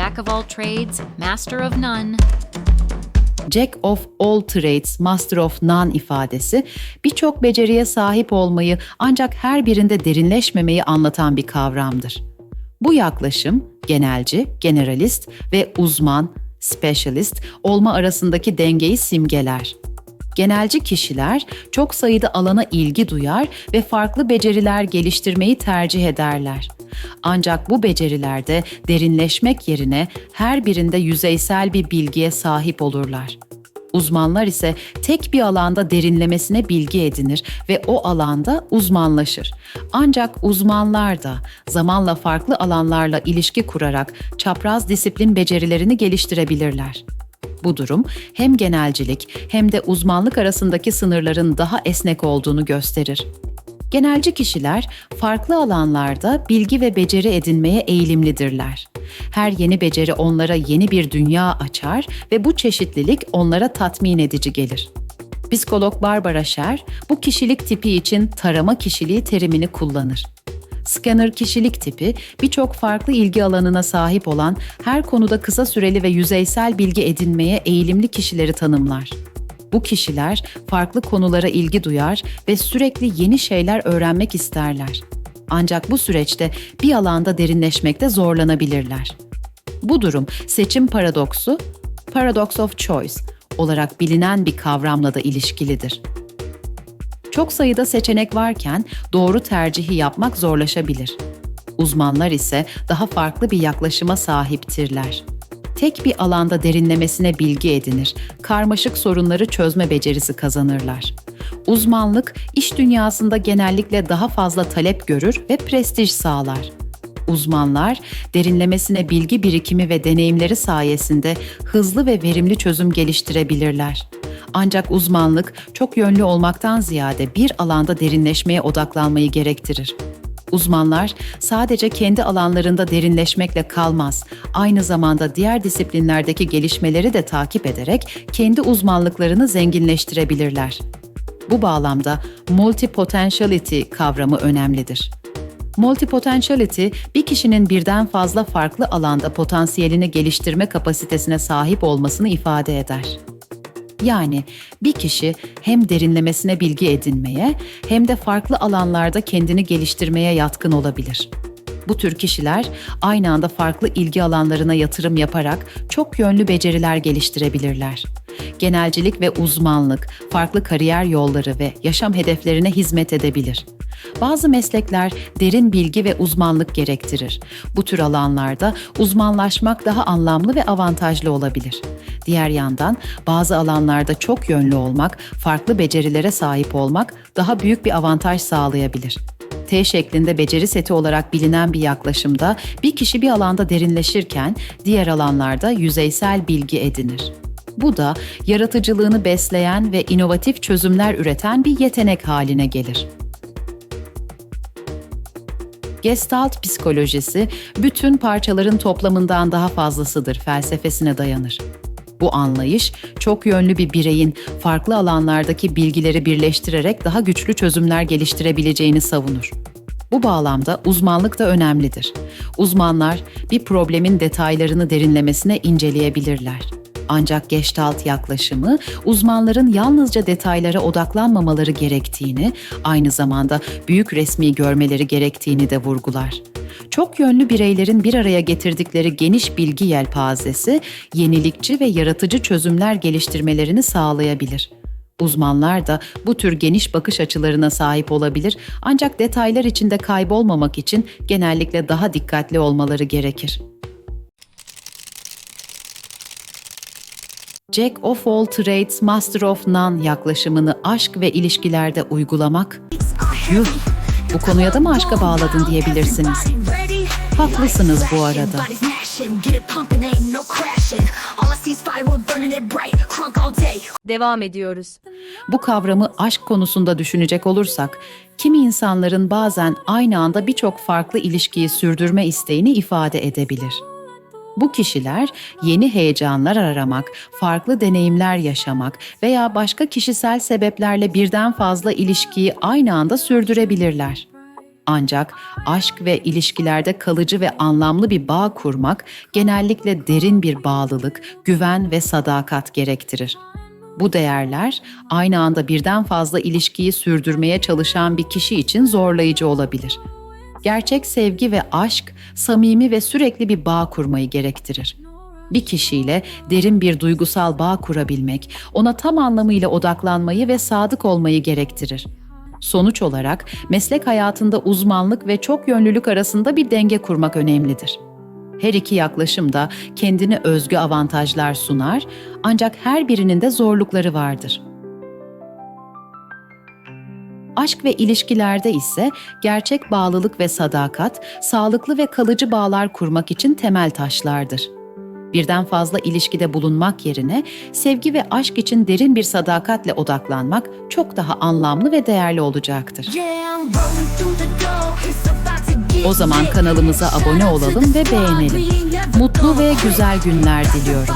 jack of all trades, master of none. Jack of all trades, master of none ifadesi birçok beceriye sahip olmayı ancak her birinde derinleşmemeyi anlatan bir kavramdır. Bu yaklaşım genelci, generalist ve uzman, specialist olma arasındaki dengeyi simgeler. Genelci kişiler çok sayıda alana ilgi duyar ve farklı beceriler geliştirmeyi tercih ederler. Ancak bu becerilerde derinleşmek yerine her birinde yüzeysel bir bilgiye sahip olurlar. Uzmanlar ise tek bir alanda derinlemesine bilgi edinir ve o alanda uzmanlaşır. Ancak uzmanlar da zamanla farklı alanlarla ilişki kurarak çapraz disiplin becerilerini geliştirebilirler. Bu durum hem genelcilik hem de uzmanlık arasındaki sınırların daha esnek olduğunu gösterir. Genelci kişiler farklı alanlarda bilgi ve beceri edinmeye eğilimlidirler. Her yeni beceri onlara yeni bir dünya açar ve bu çeşitlilik onlara tatmin edici gelir. Psikolog Barbara Sher bu kişilik tipi için tarama kişiliği terimini kullanır. Scanner kişilik tipi birçok farklı ilgi alanına sahip olan her konuda kısa süreli ve yüzeysel bilgi edinmeye eğilimli kişileri tanımlar. Bu kişiler farklı konulara ilgi duyar ve sürekli yeni şeyler öğrenmek isterler. Ancak bu süreçte bir alanda derinleşmekte zorlanabilirler. Bu durum seçim paradoksu, paradox of choice olarak bilinen bir kavramla da ilişkilidir. Çok sayıda seçenek varken doğru tercihi yapmak zorlaşabilir. Uzmanlar ise daha farklı bir yaklaşıma sahiptirler. Tek bir alanda derinlemesine bilgi edinir, karmaşık sorunları çözme becerisi kazanırlar. Uzmanlık iş dünyasında genellikle daha fazla talep görür ve prestij sağlar. Uzmanlar derinlemesine bilgi birikimi ve deneyimleri sayesinde hızlı ve verimli çözüm geliştirebilirler. Ancak uzmanlık çok yönlü olmaktan ziyade bir alanda derinleşmeye odaklanmayı gerektirir. Uzmanlar sadece kendi alanlarında derinleşmekle kalmaz, aynı zamanda diğer disiplinlerdeki gelişmeleri de takip ederek kendi uzmanlıklarını zenginleştirebilirler. Bu bağlamda multipotentiality kavramı önemlidir. Multipotentiality, bir kişinin birden fazla farklı alanda potansiyelini geliştirme kapasitesine sahip olmasını ifade eder. Yani bir kişi hem derinlemesine bilgi edinmeye hem de farklı alanlarda kendini geliştirmeye yatkın olabilir. Bu tür kişiler aynı anda farklı ilgi alanlarına yatırım yaparak çok yönlü beceriler geliştirebilirler. Genelcilik ve uzmanlık, farklı kariyer yolları ve yaşam hedeflerine hizmet edebilir. Bazı meslekler derin bilgi ve uzmanlık gerektirir. Bu tür alanlarda uzmanlaşmak daha anlamlı ve avantajlı olabilir. Diğer yandan bazı alanlarda çok yönlü olmak, farklı becerilere sahip olmak daha büyük bir avantaj sağlayabilir. T şeklinde beceri seti olarak bilinen bir yaklaşımda bir kişi bir alanda derinleşirken diğer alanlarda yüzeysel bilgi edinir. Bu da yaratıcılığını besleyen ve inovatif çözümler üreten bir yetenek haline gelir. Gestalt psikolojisi bütün parçaların toplamından daha fazlasıdır felsefesine dayanır. Bu anlayış çok yönlü bir bireyin farklı alanlardaki bilgileri birleştirerek daha güçlü çözümler geliştirebileceğini savunur. Bu bağlamda uzmanlık da önemlidir. Uzmanlar bir problemin detaylarını derinlemesine inceleyebilirler. Ancak Gestalt yaklaşımı uzmanların yalnızca detaylara odaklanmamaları gerektiğini, aynı zamanda büyük resmi görmeleri gerektiğini de vurgular. Çok yönlü bireylerin bir araya getirdikleri geniş bilgi yelpazesi, yenilikçi ve yaratıcı çözümler geliştirmelerini sağlayabilir. Uzmanlar da bu tür geniş bakış açılarına sahip olabilir ancak detaylar içinde kaybolmamak için genellikle daha dikkatli olmaları gerekir. Jack of all trades, master of none yaklaşımını aşk ve ilişkilerde uygulamak, yuh, bu konuya da mı aşka bağladın diyebilirsiniz. Haklısınız bu arada. Devam ediyoruz. Bu kavramı aşk konusunda düşünecek olursak, kimi insanların bazen aynı anda birçok farklı ilişkiyi sürdürme isteğini ifade edebilir. Bu kişiler yeni heyecanlar aramak, farklı deneyimler yaşamak veya başka kişisel sebeplerle birden fazla ilişkiyi aynı anda sürdürebilirler. Ancak aşk ve ilişkilerde kalıcı ve anlamlı bir bağ kurmak genellikle derin bir bağlılık, güven ve sadakat gerektirir. Bu değerler aynı anda birden fazla ilişkiyi sürdürmeye çalışan bir kişi için zorlayıcı olabilir. Gerçek sevgi ve aşk samimi ve sürekli bir bağ kurmayı gerektirir. Bir kişiyle derin bir duygusal bağ kurabilmek, ona tam anlamıyla odaklanmayı ve sadık olmayı gerektirir. Sonuç olarak meslek hayatında uzmanlık ve çok yönlülük arasında bir denge kurmak önemlidir. Her iki yaklaşım da kendine özgü avantajlar sunar ancak her birinin de zorlukları vardır. Aşk ve ilişkilerde ise gerçek bağlılık ve sadakat, sağlıklı ve kalıcı bağlar kurmak için temel taşlardır. Birden fazla ilişkide bulunmak yerine sevgi ve aşk için derin bir sadakatle odaklanmak çok daha anlamlı ve değerli olacaktır. O zaman kanalımıza abone olalım ve beğenelim. Mutlu ve güzel günler diliyorum.